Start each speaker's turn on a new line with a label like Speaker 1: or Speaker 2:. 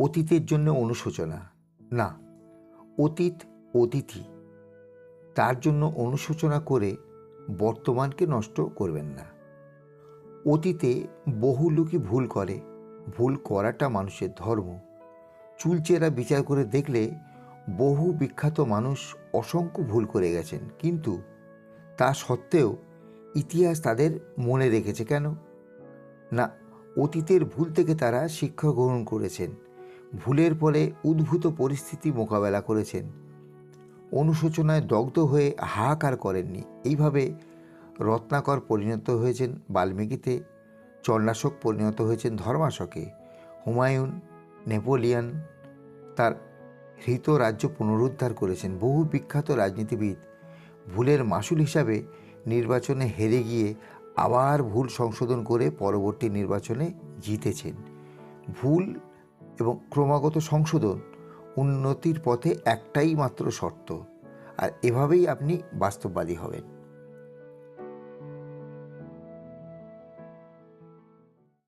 Speaker 1: অতীতের জন্য অনুশোচনা। না, অতীত অতিথি তার জন্য অনুশোচনা করে বর্তমানকে নষ্ট করবেন না। অতীতে বহু লোকই ভুল করে। ভুল করাটা মানুষের ধর্ম। চুলচেরা বিচার করে দেখলে বহু বিখ্যাত মানুষ অসংখ্য ভুল করে গেছেন। কিন্তু তা সত্ত্বেও ইতিহাস তাদের মনে রেখেছে কেন? না, অতীতের ভুল থেকে তারা শিক্ষা গ্রহণ করেছেন। ভুলের ফলে উদ্ভূত পরিস্থিতি মোকাবেলা করেছেন। অনুশোচনায় দগ্ধ হয়ে হাহাকার করেননি। এইভাবে রত্নাকর পরিণত হয়েছেন বাল্মীকিতে চণ্ডাশোক পরিণত হয়েছেন ধর্মাশকে। হুমায়ুন, নেপোলিয়ান তার হৃত রাজ্য পুনরুদ্ধার করেছেন। বহু বিখ্যাত রাজনীতিবিদ ভুলের মাসুল হিসাবে নির্বাচনে হেরে গিয়ে আবার ভুল সংশোধন করে পরবর্তী নির্বাচনে জিতেছেন। ভুল এবং ক্রমাগত সংশোধন উন্নতির পথে একটাই মাত্র শর্ত আর এভাবেই আপনি বাস্তববাদী হবেন।